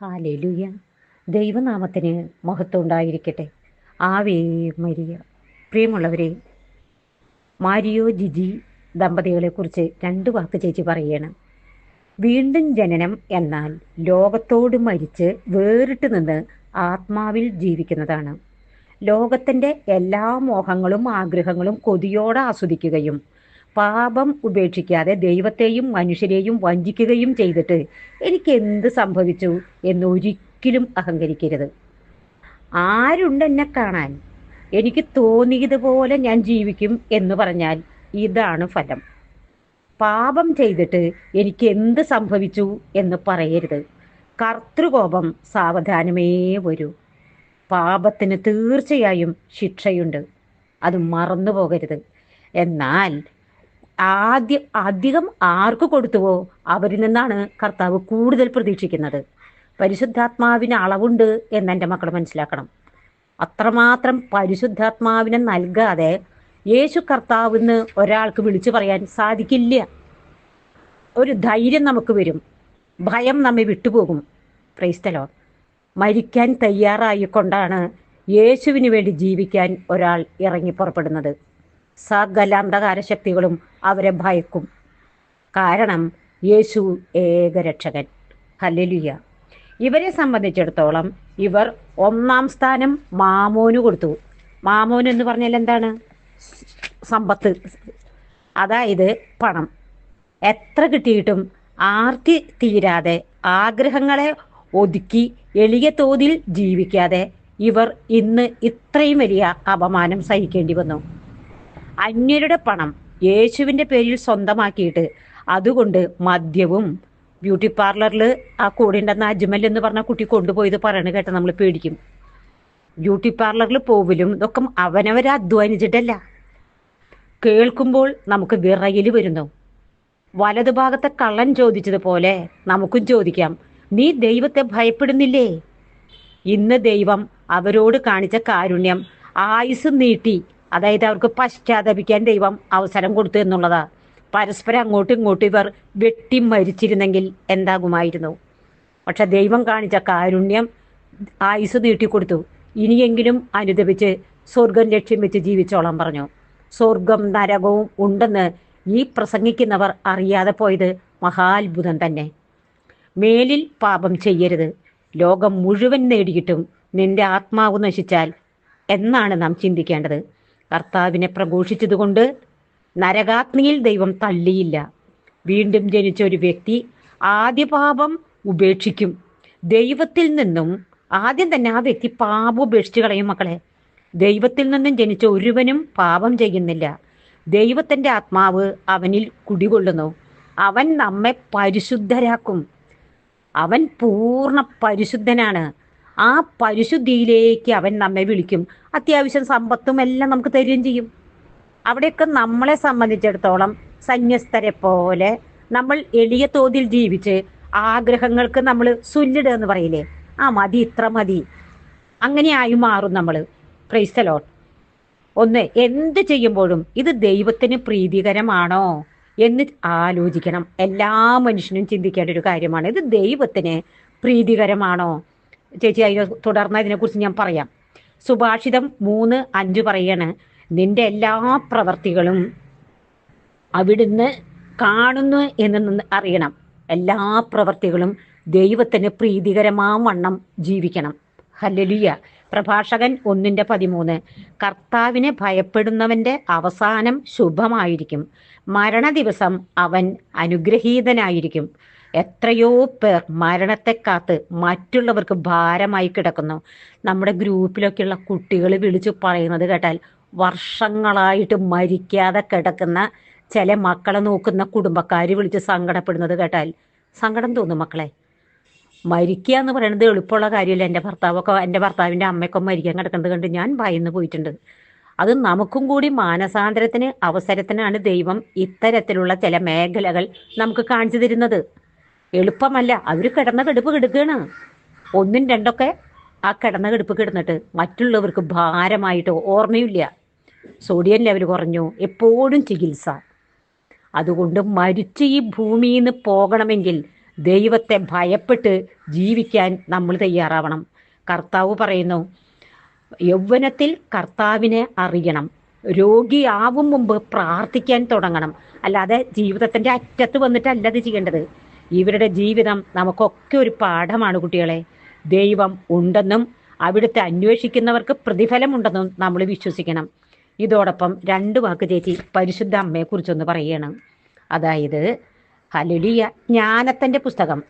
Hallelujah. ദൈവനാമത്തിന് മഹത്വം ഉണ്ടായിരിക്കട്ടെ. Ave Maria. പ്രിയമുള്ളവരെ മാരിയോ ജിജി ദമ്പതികളെക്കുറിച്ച് രണ്ട് വാക്ക് ചേച്ചി പറയുകയാണ് വീണ്ടും ജനനം എന്നാൽ ലോകത്തോട് മരിച്ച് വേറിട്ട് നിന്ന് ആത്മാവിൽ ജീവിക്കുന്നതാണ്. ലോകത്തിന്റെ എല്ലാ മോഹങ്ങളും ആഗ്രഹങ്ങളും കൊതിയോടെ ആസ്വദിക്കുകയും പാപം ഉപേക്ഷിക്കാതെ ദൈവത്തെയും മനുഷ്യരെയും വഞ്ചിക്കുകയും ചെയ്തിട്ട് എനിക്ക് എന്ത് സംഭവിച്ചു എന്ന് ഒരിക്കലും അഹങ്കരിക്കരുത്. ആരുണ്ട് എന്നെ കാണാൻ എനിക്ക് തോന്നിയതുപോലെ ഞാൻ ജീവിക്കും എന്ന് പറഞ്ഞാൽ ഇതാണ് ഫലം. പാപം ചെയ്തിട്ട് എനിക്ക് എന്ത് സംഭവിച്ചു എന്ന് പറയരുത്. കർത്തൃകോപം സാവധാനമേ വരൂ. പാപത്തിന് തീർച്ചയായും ശിക്ഷയുണ്ട്. അത് മറന്നു പോകരുത് എന്നാൽ ആദ്യം അധികം ആർക്ക് കൊടുത്തുവോ അവരിൽ നിന്നാണ് കർത്താവ് കൂടുതൽ പ്രതീക്ഷിക്കുന്നത്. പരിശുദ്ധാത്മാവിന് അളവുണ്ട് എന്ന് എന്റെ മക്കൾ മനസ്സിലാക്കണം. അത്രമാത്രം പരിശുദ്ധാത്മാവിനെ നൽകാതെ യേശു കർത്താവെന്ന് ഒരാൾക്ക് വിളിച്ചു പറയാൻ സാധിക്കില്ല. ഒരു ധൈര്യം നമുക്ക് വരും. ഭയം നമ്മെ വിട്ടുപോകും. ക്രൈസ്തലോ മരിക്കാൻ തയ്യാറായിക്കൊണ്ടാണ് യേശുവിന് വേണ്ടി ജീവിക്കാൻ ഒരാൾ ഇറങ്ങി പുറപ്പെടുന്നത്. സകല അന്ധകാര ശക്തികളും അവരെ ഭയക്കും. കാരണം യേശു ഏകരക്ഷകൻ. ഹല്ലേലൂയ. ഇവരെ സംബന്ധിച്ചിടത്തോളം ഇവർ ഒന്നാം സ്ഥാനം മാമോന് കൊടുത്തു. മാമോൻ എന്ന് പറഞ്ഞാൽ എന്താണ്? സമ്പത്ത്. അതായത് പണം. എത്ര കിട്ടിയിട്ടും ആർത്തി തീരാതെ ആഗ്രഹങ്ങളെ ഒതുക്കി എളിയ തോതിൽ ജീവിക്കാതെ ഇവർ ഇന്ന് ഇത്രയും വലിയ അപമാനം സഹിക്കേണ്ടി വന്നു. അന്യരുടെ പണം യേശുവിന്റെ പേരിൽ സ്വന്തമാക്കിയിട്ട് അതുകൊണ്ട് മദ്യവും ബ്യൂട്ടി പാർലറിൽ ആ കൂടെ അജ്മൽ എന്ന് പറഞ്ഞ കുട്ടി കൊണ്ടുപോയത് പറയണ കേട്ട നമ്മൾ പേടിക്കും. ബ്യൂട്ടി പാർലറിൽ പോവലും ഇതൊക്കെ അവനവരെ അധ്വാനിച്ചിട്ടല്ല. കേൾക്കുമ്പോൾ നമുക്ക് വിറയിൽ വരുന്നു. വലതുഭാഗത്തെ കള്ളൻ ചോദിച്ചതുപോലെ നമുക്കും ചോദിക്കാം. നീ ദൈവത്തെ ഭയപ്പെടുന്നില്ലേ? ഇന്ന് ദൈവം അവരോട് കാണിച്ച കാരുണ്യം ആയുസ് നീട്ടി അതായത് അവർക്ക് പശ്ചാത്തപിക്കാൻ ദൈവം അവസരം കൊടുത്തു എന്നുള്ളതാ. പരസ്പരം അങ്ങോട്ടും ഇങ്ങോട്ടും ഇവർ വെട്ടി മരിച്ചിരുന്നെങ്കിൽ എന്താകുമായിരുന്നു? പക്ഷെ ദൈവം കാണിച്ച കാരുണ്യം ആയുസ് നീട്ടിക്കൊടുത്തു. ഇനിയെങ്കിലും അനുദപിച്ച് സ്വർഗം ലക്ഷ്യം വെച്ച് ജീവിച്ചോളാൻ പറഞ്ഞു. സ്വർഗം നരകവും ഉണ്ടെന്ന് ഈ പ്രസംഗിക്കുന്നവർ അറിയാതെ പോയത് മഹാത്ഭുതം തന്നെ. മേലിൽ പാപം ചെയ്യരുത്. ലോകം മുഴുവൻ നേടിയിട്ടും നിന്റെ ആത്മാവ് നശിച്ചാൽ എന്നാണ് നാം ചിന്തിക്കേണ്ടത്. കർത്താവിനെ പ്രഘോഷിച്ചതുകൊണ്ട് നരകാഗ്നിയിൽ ദൈവം തള്ളിയില്ല. വീണ്ടും ജനിച്ച ഒരു വ്യക്തി ആദ്യ പാപം ഉപേക്ഷിക്കും. ദൈവത്തിൽ നിന്നും ആദ്യം തന്നെ ആ വ്യക്തി പാപം ഉപേക്ഷിച്ച് കളയും മക്കളെ. ദൈവത്തിൽ നിന്നും ജനിച്ച ഒരുവനും പാപം ചെയ്യുന്നില്ല. ദൈവത്തിന്റെ ആത്മാവ് അവനിൽ കുടികൊള്ളുന്നു. അവൻ നമ്മെ പരിശുദ്ധരാക്കും. അവൻ പൂർണ പരിശുദ്ധനാണ്. ആ പരിശുദ്ധിയിലേക്ക് അവൻ നമ്മെ വിളിക്കും. അത്യാവശ്യം സമ്പത്തും എല്ലാം നമുക്ക് തരുകയും ചെയ്യും. അവിടെയൊക്കെ നമ്മളെ സംബന്ധിച്ചിടത്തോളം സന്യസ്തരെ പോലെ നമ്മൾ എളിയ തോതിൽ ജീവിച്ച് ആഗ്രഹങ്ങൾക്ക് നമ്മൾ സുല്ലിടുക എന്ന് പറയില്ലേ? ആ മതി ഇത്ര മതി. അങ്ങനെയായി മാറും നമ്മൾ. ക്രൈസ്തലോട്ട് ഒന്ന് എന്ത് ചെയ്യുമ്പോഴും ഇത് ദൈവത്തിന് പ്രീതികരമാണോ എന്ന് ആലോചിക്കണം. എല്ലാ മനുഷ്യനും ചിന്തിക്കേണ്ട ഒരു കാര്യമാണ് ഇത് ദൈവത്തിന് പ്രീതികരമാണോ ചേച്ചി അതിനെ തുടർന്ന് ഇതിനെക്കുറിച്ച് ഞാൻ പറയാം. സുഭാഷിതം മൂന്ന് അഞ്ച് പറയാണ് നിന്റെ എല്ലാ പ്രവർത്തികളും അവിടുന്ന് കാണുന്നു എന്ന് അറിയണം. എല്ലാ പ്രവർത്തികളും ദൈവത്തിന് പ്രീതികരമാവണ്ണം ജീവിക്കണം. ഹല്ലലിയ. പ്രഭാഷകൻ ഒന്നിന്റെ പതിമൂന്ന് കർത്താവിനെ ഭയപ്പെടുന്നവന്റെ അവസാനം ശുഭമായിരിക്കും. മരണ ദിവസം അവൻ അനുഗ്രഹീതനായിരിക്കും. എത്രയോ പേർ മരണത്തെ കാത്ത് മറ്റുള്ളവർക്ക് ഭാരമായി കിടക്കുന്നു. നമ്മുടെ ഗ്രൂപ്പിലൊക്കെയുള്ള കുട്ടികൾ വിളിച്ചു പറയുന്നത് കേട്ടാൽ വർഷങ്ങളായിട്ട് മരിക്കാതെ കിടക്കുന്ന ചില മക്കളെ നോക്കുന്ന കുടുംബക്കാർ വിളിച്ച് സങ്കടപ്പെടുന്നത് കേട്ടാൽ സങ്കടം തോന്നും മക്കളെ. മരിക്കുക എന്ന് പറയുന്നത് എളുപ്പമുള്ള കാര്യമില്ല. എന്റെ ഭർത്താവൊക്കെ എന്റെ ഭർത്താവിന്റെ അമ്മയൊക്കെ മരിക്കാൻ കിടക്കുന്നത് കണ്ട് ഞാൻ ഭയന്ന് പോയിട്ടുണ്ട്. അത് നമുക്കും കൂടി മാനസാന്തരത്തിന് അവസരത്തിനാണ് ദൈവം ഇത്തരത്തിലുള്ള ചില മേഖലകൾ നമുക്ക് കാണിച്ചു തരുന്നത്. എളുപ്പമല്ല. അവർ കിടന്ന കെടുപ്പ് കിടക്കുകയാണ് ഒന്നും രണ്ടൊക്കെ ആ കിടന്ന കെടുപ്പ് കിടന്നിട്ട് മറ്റുള്ളവർക്ക് ഭാരമായിട്ട് ഓർമ്മയില്ല. സോഡിയം ലെവൽ കുറഞ്ഞു? എപ്പോഴും ചികിത്സ. അതുകൊണ്ട് മരിച്ച് ഈ ഭൂമിയിൽ നിന്ന് പോകണമെങ്കിൽ ദൈവത്തെ ഭയപ്പെട്ട് ജീവിക്കാൻ നമ്മൾ തയ്യാറാവണം. കർത്താവ് പറയുന്നു യൗവനത്തിൽ കർത്താവിനെ അറിയണം. രോഗിയാവും മുമ്പ് പ്രാർത്ഥിക്കാൻ തുടങ്ങണം. അല്ലാതെ ജീവിതത്തിന്റെ അറ്റത്ത് വന്നിട്ടല്ല അത് ചെയ്യേണ്ടത്. ഇവരുടെ ജീവിതം നമുക്കൊക്കെ ഒരു പാഠമാണ് കുട്ടികളെ. ദൈവം ഉണ്ടെന്നും അവിടുത്തെ അന്വേഷിക്കുന്നവർക്ക് പ്രതിഫലമുണ്ടെന്നും നമ്മൾ വിശ്വസിക്കണം. ഇതോടൊപ്പം രണ്ട് വാക്ക് ചേച്ചി പരിശുദ്ധ അമ്മയെക്കുറിച്ചൊന്ന് പറയണം. അതായത് ഹലുലിയ ജ്ഞാനത്തിന്റെ പുസ്തകം.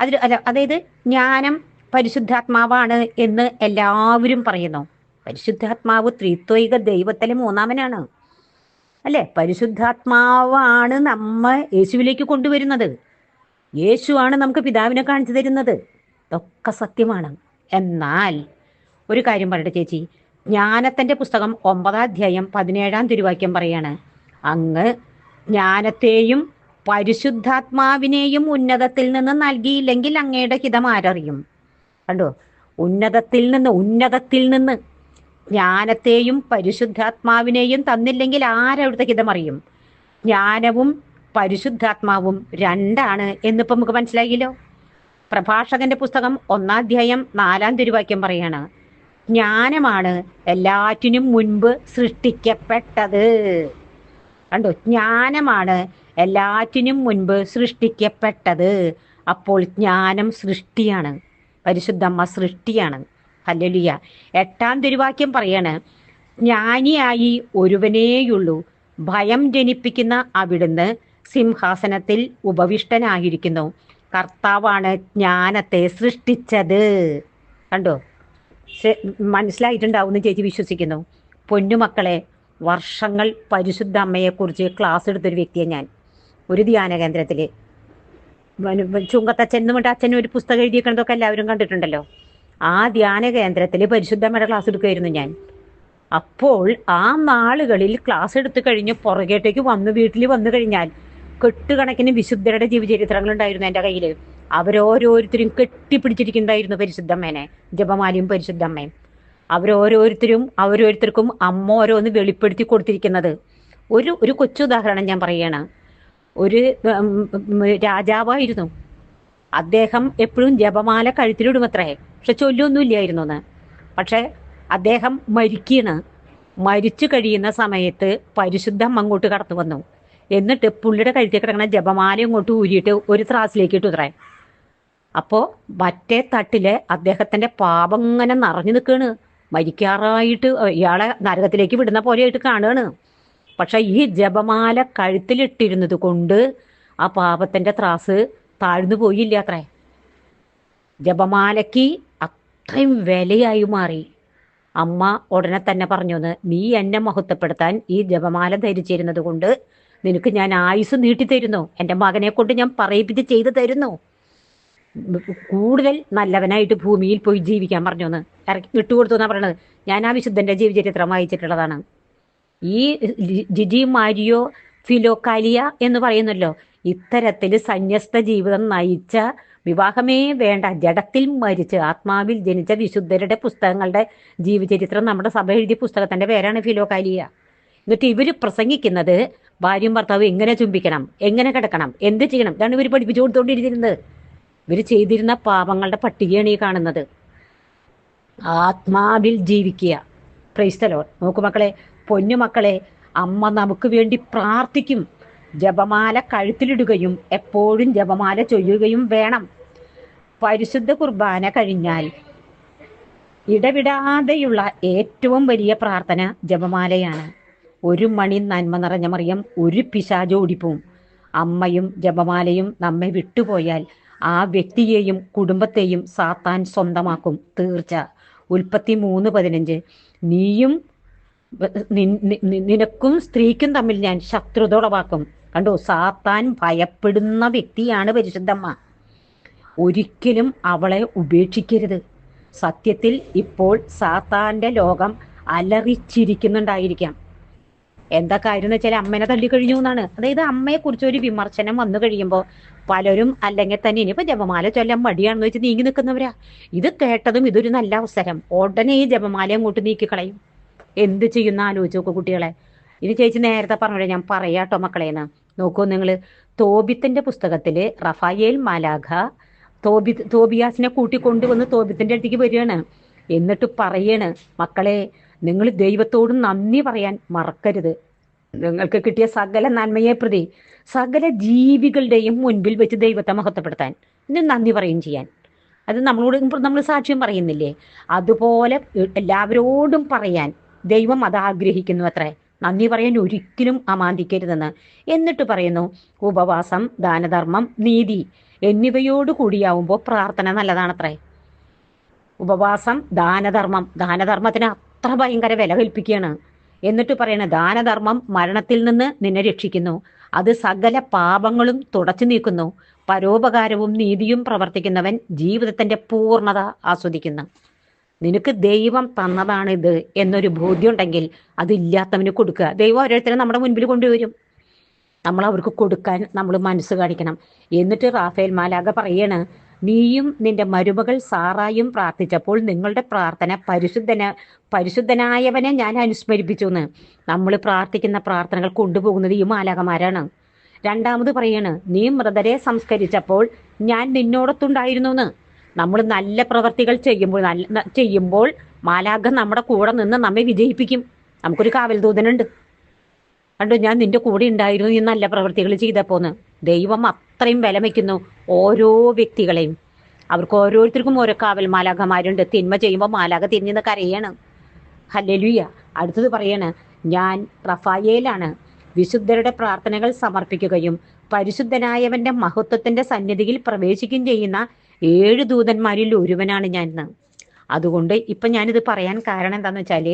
അതിൽ അല്ല അതായത് ജ്ഞാനം പരിശുദ്ധാത്മാവാണ് എന്ന് എല്ലാവരും പറയുന്നു. പരിശുദ്ധാത്മാവ് ത്രിത്വൈക ദൈവത്തിലെ മൂന്നാമനാണ്. അല്ലേ? പരിശുദ്ധാത്മാവാണ് നമ്മ യേശുവിലേക്ക് കൊണ്ടുവരുന്നത്. യേശുവാണ് നമുക്ക് പിതാവിനെ കാണിച്ചു തരുന്നത്. ഇതൊക്കെ സത്യമാണ്. എന്നാൽ ഒരു കാര്യം പറയട്ടെ ചേച്ചി. ജ്ഞാനത്തിന്റെ പുസ്തകം ഒമ്പതാം അധ്യായം പതിനേഴാം തിരുവാക്യം പറയാണ്. അങ്ങ് ജ്ഞാനത്തെയും പരിശുദ്ധാത്മാവിനെയും ഉന്നതത്തിൽ നിന്ന് നൽകിയില്ലെങ്കിൽ അങ്ങയുടെ ഹിതം ആരറിയും? കണ്ടോ? ഉന്നതത്തിൽ നിന്ന് ഉന്നതത്തിൽ നിന്ന് ജ്ഞാനത്തെയും പരിശുദ്ധാത്മാവിനെയും തന്നില്ലെങ്കിൽ ആരവിടുത്തെ ഹിതം അറിയും? ജ്ഞാനവും പരിശുദ്ധാത്മാവും രണ്ടാണ് എന്നിപ്പോൾ നമുക്ക് മനസ്സിലായില്ലോ? പ്രഭാഷകന്റെ പുസ്തകം ഒന്നാധ്യായം നാലാം തിരുവാക്യം പറയാണ് ജ്ഞാനമാണ് എല്ലാറ്റിനും മുൻപ് സൃഷ്ടിക്കപ്പെട്ടത്. കണ്ടോ? ജ്ഞാനമാണ് എല്ലാറ്റിനും മുൻപ് സൃഷ്ടിക്കപ്പെട്ടത്. അപ്പോൾ ജ്ഞാനം സൃഷ്ടിയാണ് പരിശുദ്ധമ്മ സൃഷ്ടിയാണ്. ഹല്ലേലൂയ. എട്ടാം തിരുവാക്യം പറയാണ് ജ്ഞാനിയായി ഒരുവനേയുള്ളൂ ഭയം ജനിപ്പിക്കുന്ന അവിടുന്ന് സിംഹാസനത്തിൽ ഉപവിഷ്ടനായിരിക്കുന്നു. കർത്താവാണ് ജ്ഞാനത്തെ സൃഷ്ടിച്ചത്. കണ്ടോ? മനസ്സിലായിട്ടുണ്ടാവുമെന്ന് ചേച്ചി വിശ്വസിക്കുന്നു. പൊന്നുമക്കളെ വർഷങ്ങൾ പരിശുദ്ധ അമ്മയെക്കുറിച്ച് ക്ലാസ് എടുത്തൊരു വ്യക്തിയാണ് ഞാൻ. ഒരു ധ്യാന കേന്ദ്രത്തിൽ ചുങ്കത്തച്ഛൻ എന്ന് പറഞ്ഞിട്ട് അച്ഛൻ ഒരു പുസ്തകം എഴുതിയിരിക്കണതൊക്കെ എല്ലാവരും കണ്ടിട്ടുണ്ടല്ലോ. ആ ധ്യാന കേന്ദ്രത്തിൽ പരിശുദ്ധമ്മയുടെ ക്ലാസ് എടുക്കുമായിരുന്നു ഞാൻ. അപ്പോൾ ആ നാളുകളിൽ ക്ലാസ് എടുത്തു കഴിഞ്ഞ് പുറകേട്ടേക്ക് വന്ന് വീട്ടിൽ വന്നു കഴിഞ്ഞാൽ കെട്ടുകണക്കിന് വിശുദ്ധരുടെ ജീവചരിത്രങ്ങളുണ്ടായിരുന്നു എന്റെ കയ്യിൽ അവരോരോരുത്തരും കെട്ടിപ്പിടിച്ചിരിക്കുന്നുണ്ടായിരുന്നു പരിശുദ്ധമ്മേനെ ജപമാലയും പരിശുദ്ധമ്മയും അവരോരോരുത്തരും അവരോരുത്തർക്കും അമ്മ ഓരോന്ന് വെളിപ്പെടുത്തി കൊടുത്തിരിക്കുന്നത്. ഒരു ഒരു കൊച്ചു ഉദാഹരണം ഞാൻ പറയുകയാണ്. ഒരു രാജാവായിരുന്നു. അദ്ദേഹം എപ്പോഴും ജപമാല കഴുത്തിലിടുമത്രേ. പക്ഷെ ചൊല്ലൊന്നും ഇല്ലായിരുന്നു എന്ന് പക്ഷെ അദ്ദേഹം മരിക്കണ്. മരിച്ചു കഴിയുന്ന സമയത്ത് പരിശുദ്ധം അങ്ങോട്ട് കടന്നു വന്നു എന്നിട്ട് പുള്ളിയുടെ കഴുത്തിൽ കിടക്കുന്ന ജപമാല ഇങ്ങോട്ട് ഊരിയിട്ട് ഒരു ത്രാസിലേക്ക് ഇട്ടു ഇത്രേ. അപ്പോൾ മറ്റേ തട്ടിലെ അദ്ദേഹത്തിന്റെ പാപം ഇങ്ങനെ നിറഞ്ഞു നിൽക്കുകയാണ് മരിക്കാറായിട്ട് ഇയാളെ നരകത്തിലേക്ക് വിടുന്ന പോലെയായിട്ട് കാണുകയാണ് പക്ഷേ ഈ ജപമാല കഴുത്തിലിട്ടിരുന്നത് കൊണ്ട് ആ പാപത്തിന്റെ ത്രാസ് താഴ്ന്നു പോയില്ല അത്രേ. ജപമാലയ്ക്ക് അത്രയും വിലയായി മാറി. അമ്മ ഉടനെ തന്നെ പറഞ്ഞു നീ എന്നെ മഹത്വപ്പെടുത്താൻ ഈ ജപമാല ധരിച്ചിരുന്നത് കൊണ്ട് നിനക്ക് ഞാൻ ആയുസ് നീട്ടിത്തരുന്നു എന്റെ മകനെ കൊണ്ട് ഞാൻ പറയിപ്പിച്ച് ചെയ്തു തരുന്നു. കൂടുതൽ നല്ലവനായിട്ട് ഭൂമിയിൽ പോയി ജീവിക്കാൻ പറഞ്ഞു എന്ന് ഇറക്കി വിട്ടുകൊടുത്തു എന്നാ പറയണത്. ഞാൻ ആ വിശുദ്ധന്റെ ജീവചരിത്രം വായിച്ചിട്ടുള്ളതാണ്. ഈ ജിജി മാരിയോ ഫിലോക്കാലിയ എന്ന് പറയുന്നല്ലോ ഇത്തരത്തിൽ സന്യസ്ത ജീവിതം നയിച്ച വിവാഹമേ വേണ്ട ജഡത്തിൽ മരിച്ച് ആത്മാവിൽ ജനിച്ച വിശുദ്ധരുടെ പുസ്തകങ്ങളുടെ ജീവചരിത്രം നമ്മുടെ സഭ എഴുതിയ പുസ്തകത്തിന്റെ പേരാണ് ഫിലോക്കാലിയ. എന്നിട്ട് ഇവർ പ്രസംഗിക്കുന്നത് ഭാര്യയും ഭർത്താവും എങ്ങനെ ചുംബിക്കണം? എങ്ങനെ കിടക്കണം? എന്ത് ചെയ്യണം? ഇതാണ് ഇവർ പഠിപ്പിച്ചു കൊടുത്തോണ്ടിരിക്കുന്നത് ഇവർ ചെയ്തിരുന്ന പാപങ്ങളുടെ പട്ടികയാണ് ഈ കാണുന്നത്. ആത്മാവിൽ ജീവിക്കുക. ക്രൈസ്തലോ നോക്കു മക്കളെ പൊന്നു മക്കളെ അമ്മ നമുക്ക് വേണ്ടി പ്രാർത്ഥിക്കും. ജപമാല കഴുത്തിലിടുകയും എപ്പോഴും ജപമാല ചൊല്ലുകയും വേണം. പരിശുദ്ധ കുർബാന കഴിഞ്ഞാൽ ഇടവിടാതെയുള്ള ഏറ്റവും വലിയ പ്രാർത്ഥന ജപമാലയാണ്. ഒരു മണി നന്മ നിറഞ്ഞ മറിയം ഒരു പിശാജ് ഓടിപ്പോവും. അമ്മയും ജപമാലയും നമ്മെ വിട്ടുപോയാൽ ആ വ്യക്തിയെയും കുടുംബത്തെയും സാത്താൻ സ്വന്തമാക്കും. തീർച്ച. ഉൽപ്പത്തി മൂന്ന് പതിനഞ്ച്. നീയും നിനക്കും സ്ത്രീക്കും തമ്മിൽ ഞാൻ ശത്രുത ഉളവാക്കും കണ്ടോ? സാത്താൻ ഭയപ്പെടുന്ന വ്യക്തിയാണ് പരിശുദ്ധമ്മ. ഒരിക്കലും അവളെ ഉപേക്ഷിക്കരുത്. സത്യത്തിൽ ഇപ്പോൾ സാത്താന്റെ ലോകം അലറിച്ചിരിക്കുന്നുണ്ടായിരിക്കാം. എന്താ കാര്യം എന്ന് വെച്ചാൽ അമ്മേനെ തള്ളിക്കഴിഞ്ഞു എന്നാണ്. അതായത് അമ്മയെ കുറിച്ച് ഒരു വിമർശനം വന്നു കഴിയുമ്പോൾ പലരും അല്ലെങ്കിൽ തന്നെ ഇനിയിപ്പോ ജപമാല ചൊല്ലാൻ മടിയാണെന്ന് വെച്ച് നീങ്ങി നിൽക്കുന്നവരാ. ഇത് കേട്ടതും ഇതൊരു നല്ല അവസരം. ഉടനെ ഈ ജപമാല അങ്ങോട്ട് നീക്കിക്കളയും. എന്ത് ചെയ്യുന്ന ആലോചിച്ച് നോക്കൂ കുട്ടികളെ. ഇനി ചേച്ചി നേരത്തെ പറഞ്ഞോളെ ഞാൻ പറയാട്ടോ മക്കളേന്ന് നോക്കൂ നിങ്ങൾ തോബിത്തിന്റെ പുസ്തകത്തിൽ റഫായേൽ മാലാഖ തോബി തോബിയാസിനെ കൂട്ടിക്കൊണ്ടുവന്ന് തോബിത്തിന്റെ അടുത്തേക്ക് വരികയാണ്. എന്നിട്ട് പറയാണ് മക്കളെ നിങ്ങൾ ദൈവത്തോട് നന്ദി പറയാൻ മറക്കരുത്. നിങ്ങൾക്ക് കിട്ടിയ സകല നന്മയെ പ്രതി സകല ജീവികളുടെയും മുൻപിൽ വെച്ച് ദൈവത്തെ മഹത്വപ്പെടുത്താൻ. ഇത് നന്ദി പറയും ചെയ്യാൻ. അത് നമ്മളോട് നമ്മൾ സാക്ഷ്യം പറയുന്നില്ലേ? അതുപോലെ എല്ലാവരോടും പറയാൻ ദൈവം അത് ആഗ്രഹിക്കുന്നു അത്രേ. നന്ദി പറയാൻ ഒരിക്കലും അമാന്തിക്കരുതെന്ന്. എന്നിട്ട് പറയുന്നു ഉപവാസം ദാനധർമ്മം നീതി എന്നിവയോട് കൂടിയാവുമ്പോൾ പ്രാർത്ഥന നല്ലതാണത്രേ. ഉപവാസം ദാനധർമ്മം ദാനധർമ്മത്തിന് അത്ര ഭയങ്കര വില കൽപ്പിക്കുകയാണ്. എന്നിട്ട് പറയണ ദാനധർമ്മം മരണത്തിൽ നിന്ന് നിന്നെ രക്ഷിക്കുന്നു. അത് സകല പാപങ്ങളും തുടച്ചു നീക്കുന്നു. പരോപകാരവും നീതിയും പ്രവർത്തിക്കുന്നവൻ ജീവിതത്തിന്റെ പൂർണത ആസ്വദിക്കുന്നു. നിനക്ക് ദൈവം തന്നതാണിത് എന്നൊരു ബോധ്യം ഉണ്ടെങ്കിൽ അതില്ലാത്തവന് കൊടുക്കുക. ദൈവം ഓരോരുത്തരും നമ്മുടെ മുൻപിൽ കൊണ്ടുവരും. നമ്മൾ അവർക്ക് കൊടുക്കാൻ നമ്മൾ മനസ്സ് കാണിക്കണം. എന്നിട്ട് റാഫേൽ മാലാഗ പറയണ് നീയും നിന്റെ മരുമകൾ സാറായും പ്രാർത്ഥിച്ചപ്പോൾ നിങ്ങളുടെ പ്രാർത്ഥന പരിശുദ്ധന പരിശുദ്ധനായവനെ ഞാൻ അനുസ്മരിപ്പിച്ചു എന്ന് നമ്മൾ പ്രാർത്ഥിക്കുന്ന പ്രാർത്ഥനകൾ കൊണ്ടുപോകുന്നത് ഈ മാലാകമാരാണ് രണ്ടാമത് പറയാണ് നീ മൃതരെ സംസ്കരിച്ചപ്പോൾ ഞാൻ നിന്നോടത്തുണ്ടായിരുന്നു എന്ന് നമ്മൾ നല്ല പ്രവർത്തികൾ ചെയ്യുമ്പോൾ നല്ല ചെയ്യുമ്പോൾ മാലാഖ നമ്മുടെ കൂടെ നിന്ന് നമ്മെ വിജയിപ്പിക്കും. നമുക്കൊരു കാവൽ ദൂതനുണ്ട് കണ്ടു ഞാൻ നിന്റെ കൂടെ ഉണ്ടായിരുന്നു നീ നല്ല പ്രവർത്തികൾ ചെയ്തപ്പോന്ന്. ദൈവം അത്രയും വില വയ്ക്കുന്നു ഓരോ വ്യക്തികളെയും. അവർക്ക് ഓരോരുത്തർക്കും ഓരോ കാവൽ മാലാഖമാരുണ്ട്. തിന്മ ചെയ്യുമ്പോൾ മാലാഖ തിരിഞ്ഞു നിന്ന് കരയാണ്. ഹല്ലലുയ. അടുത്തത് പറയാണ് ഞാൻ റഫായേലാണ്. വിശുദ്ധരുടെ പ്രാർത്ഥനകൾ സമർപ്പിക്കുകയും പരിശുദ്ധനായവന്റെ മഹത്വത്തിന്റെ സന്നിധിയിൽ പ്രവേശിക്കുകയും ചെയ്യുന്ന ഏഴ് ദൂതന്മാരിൽ ഒരുവനാണ് ഞാൻ അതുകൊണ്ട് ഇപ്പൊ ഞാനിത് പറയാൻ കാരണം എന്താന്ന് വെച്ചാൽ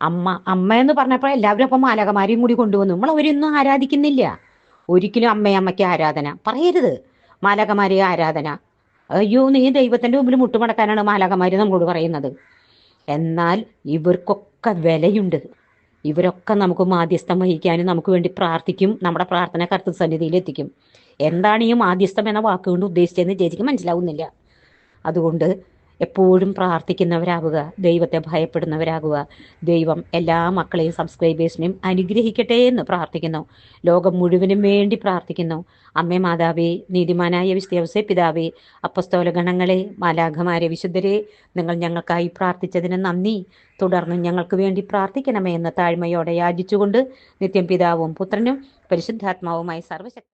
അമ്മ അമ്മ എന്ന് പറഞ്ഞപ്പോൾ എല്ലാവരും അപ്പം മാലകമാരെയും കൂടി കൊണ്ടുവന്നു. നമ്മൾ അവരൊന്നും ആരാധിക്കുന്നില്ല. ഒരിക്കലും അമ്മയമ്മയ്ക്ക് ആരാധന. പറയരുത്. മാലകമാരെ ആരാധന. അയ്യോ നീ ദൈവത്തിന്റെ മുമ്പിൽ മുട്ടുമടക്കാനാണ് മാലാകമാരി നമ്മളോട് പറയുന്നത്. എന്നാൽ ഇവർക്കൊക്കെ വിലയുണ്ട്. ഇവരൊക്കെ നമുക്ക് മാധ്യസ്ഥം വഹിക്കാനും നമുക്ക് വേണ്ടി പ്രാർത്ഥിക്കും നമ്മുടെ പ്രാർത്ഥന കർത്തൃ സന്നിധിയിൽ എത്തിക്കും. എന്താണ് ഈ മാധ്യസ്ഥം എന്ന വാക്കുകൊണ്ട് ഉദ്ദേശിച്ചതെന്ന് ചേച്ചിക്ക് മനസ്സിലാവുന്നില്ല. അതുകൊണ്ട് എപ്പോഴും പ്രാർത്ഥിക്കുന്നവരാകുക ദൈവത്തെ ഭയപ്പെടുന്നവരാകുക. ദൈവം എല്ലാ മക്കളെയും സബ്സ്ക്രൈബേഴ്സിനെയും അനുഗ്രഹിക്കട്ടെ എന്ന് പ്രാർത്ഥിക്കുന്നു. ലോകം മുഴുവനും വേണ്ടി പ്രാർത്ഥിക്കുന്നു. അമ്മേ മാതാവേ നീതിമാനായ വിശ്വസെ പിതാവേ അപ്പസ്തോല ഗണങ്ങളെ മാലാഘമാരെ വിശുദ്ധരെ നിങ്ങൾ ഞങ്ങൾക്കായി പ്രാർത്ഥിച്ചതിന് നന്ദി. തുടർന്നും ഞങ്ങൾക്ക് വേണ്ടി പ്രാർത്ഥിക്കണമേ എന്ന് താഴ്മയോടെ യാചിച്ചുകൊണ്ട് നിത്യം പിതാവും പുത്രനും പരിശുദ്ധാത്മാവുമായി സർവശക്തി